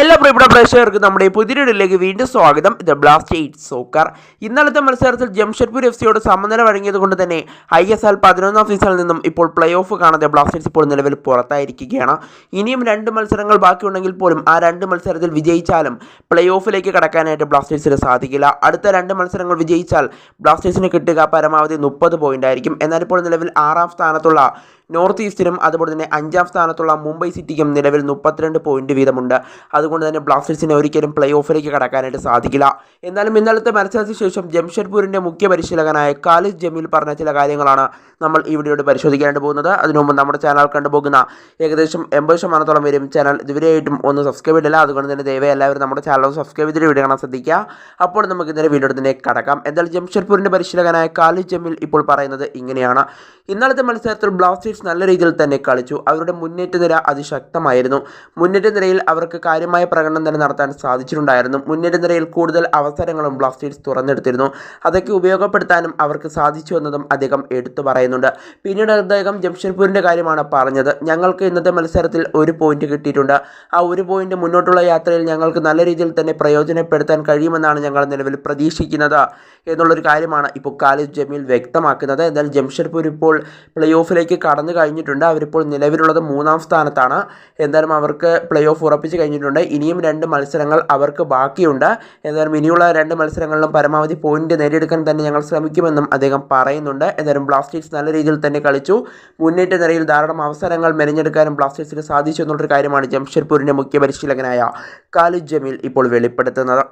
എല്ലാ പ്രിയപ്പെട്ട പ്രേക്ഷകർക്കും നമ്മുടെ ഈ പുതിയ വീഡിയോയിലേക്ക് വീണ്ടും സ്വാഗതം. ഇത് ബ്ലാസ്റ്റ് എയ്റ്റ് സോക്കർ ഇന്നലത്തെ മത്സരത്തിൽ ജംഷഡ്പൂർ എഫ് സിയോട് സമനില വഴങ്ങിയത് കൊണ്ട് തന്നെ ഐ എസ് എൽ പതിനൊന്നാം സീസണിൽ നിന്നും ഇപ്പോൾ പ്ലേ ഓഫ് കാണാതെ ബ്ലാസ്റ്റേഴ്സ് ഇപ്പോൾ നിലവിൽ പുറത്തായിരിക്കുകയാണ്. ഇനിയും രണ്ട് മത്സരങ്ങൾ ബാക്കിയുണ്ടെങ്കിൽ പോലും ആ രണ്ട് മത്സരത്തിൽ വിജയിച്ചാലും പ്ലേ ഓഫിലേക്ക് കടക്കാനായിട്ട് ബ്ലാസ്റ്റേഴ്സിന് സാധിക്കില്ല. അടുത്ത രണ്ട് മത്സരങ്ങൾ വിജയിച്ചാൽ ബ്ലാസ്റ്റേഴ്സിന് കിട്ടുക പരമാവധി മുപ്പത് പോയിന്റ് ആയിരിക്കും. എന്നാൽ ഇപ്പോൾ നിലവിൽ ആറാം സ്ഥാനത്തുള്ള നോർത്ത് ഈസ്റ്റിനും അതുപോലെ തന്നെ അഞ്ചാം സ്ഥാനത്തുള്ള മുംബൈ സിറ്റിക്കും നിലവിൽ മുപ്പത്തിരണ്ട് പോയിന്റ് വീതമുണ്ട്. അതുകൊണ്ട് തന്നെ ബ്ലാസ്റ്റേഴ്സിന് ഒരിക്കലും പ്ലേ ഓഫിലേക്ക് കടക്കാനായിട്ട് സാധിക്കില്ല. എന്നാലും ഇന്നലത്തെ മത്സരത്തിന് ശേഷം ജംഷഡ്പൂരിന്റെ മുഖ്യ പരിശീലകനായ കാലിസ് ജമീൽ പറഞ്ഞ ചില കാര്യങ്ങളാണ് നമ്മൾ ഈ വീഡിയോയിൽ പരിശോധിക്കാനായിട്ട് പോകുന്നത്. അതിനുമുമ്പ് നമ്മുടെ ചാനൽ കണ്ടുപോകുന്ന ഏകദേശം എൺപത് ശതമാനത്തോളം വരും ചാനൽ ഇതുവരെയായിട്ടും ഒന്ന് സബ്സ്ക്രൈബ് ചെയ്തില്ല അതുകൊണ്ട് തന്നെ ദയവായി എല്ലാവരും നമ്മുടെ ചാനൽ സബ്സ്ക്രൈബ് ചെയ്തിട്ട് വീഡിയോ കാണാൻ ശ്രദ്ധിക്കുക. അപ്പോൾ നമുക്ക് ഇന്നലെ വീഡിയോ തന്നെ കടക്കാം. എന്തായാലും ജംഷഡ്പൂരിന്റെ പരിശീലകനായ കാലിസ് ജമീൽ ഇപ്പോൾ പറയുന്നത് ഇങ്ങനെയാണ്. ഇന്നലത്തെ മത്സരത്തിൽ ബ്ലാസ്റ്റേഴ്സ് നല്ല രീതിയിൽ തന്നെ കളിച്ചു. അവരുടെ മുന്നേറ്റ നിര അതിശക്തമായിരുന്നു. മുന്നേറ്റ നിരയിൽ അവർക്ക് കാര്യമായ പ്രകടനം തന്നെ നടത്താൻ സാധിച്ചിട്ടുണ്ടായിരുന്നു. മുന്നേറ്റ നിരയിൽ കൂടുതൽ അവസരങ്ങളും ബ്ലാസ്റ്റേഴ്സ് തുറന്നെടുത്തിരുന്നു. അതൊക്കെ ഉപയോഗപ്പെടുത്താനും അവർക്ക് സാധിച്ചു എന്നതും അദ്ദേഹം എടുത്തു പറയുന്നുണ്ട്. പിന്നീട് അദ്ദേഹം ജംഷഡ്പൂരിന്റെ കാര്യമാണ് പറഞ്ഞത്. ഞങ്ങൾക്ക് ഇന്നത്തെ മത്സരത്തിൽ ഒരു പോയിന്റ് കിട്ടിയിട്ടുണ്ട്. ആ ഒരു പോയിന്റ് മുന്നോട്ടുള്ള യാത്രയിൽ ഞങ്ങൾക്ക് നല്ല രീതിയിൽ തന്നെ പ്രയോജനപ്പെടുത്താൻ കഴിയുമെന്നാണ് ഞങ്ങൾ നിലവിൽ പ്രതീക്ഷിക്കുന്നത് എന്നുള്ളൊരു കാര്യമാണ് ഇപ്പോൾ കാലിദ് ജമീൽ വ്യക്തമാക്കുന്നത്. എന്നാൽ ജംഷഡ്പൂർ ഇപ്പോൾ പ്ലേ ഓഫിലേക്ക് കടന്നു കഴിഞ്ഞിട്ടുണ്ട്. അവരിപ്പോൾ നിലവിലുള്ളത് മൂന്നാം സ്ഥാനത്താണ്. എന്തായാലും അവർക്ക് പ്ലേ ഓഫ് ഉറപ്പിച്ച് കഴിഞ്ഞിട്ടുണ്ട്. ഇനിയും രണ്ട് മത്സരങ്ങൾ അവർക്ക് ബാക്കിയുണ്ട്. എന്തായാലും ഇനിയുള്ള രണ്ട് മത്സരങ്ങളിലും പരമാവധി പോയിന്റ് നേടിയെടുക്കാൻ തന്നെ ഞങ്ങൾ ശ്രമിക്കുമെന്നും അദ്ദേഹം പറയുന്നുണ്ട്. എന്തായാലും ബ്ലാസ്റ്റേഴ്സ് നല്ല രീതിയിൽ തന്നെ കളിച്ചു. മുന്നേറ്റ നിരയിൽ ധാരാളം അവസരങ്ങൾ മെനഞ്ഞെടുക്കാനും ബ്ലാസ്റ്റേഴ്സിന് സാധിച്ചു എന്നുള്ളൊരു കാര്യമാണ് ജംഷഡ്പൂരിന്റെ മുഖ്യ പരിശീലകനായ ഖാലിദ് ജമീൽ ഇപ്പോൾ വെളിപ്പെടുത്തുന്നത്.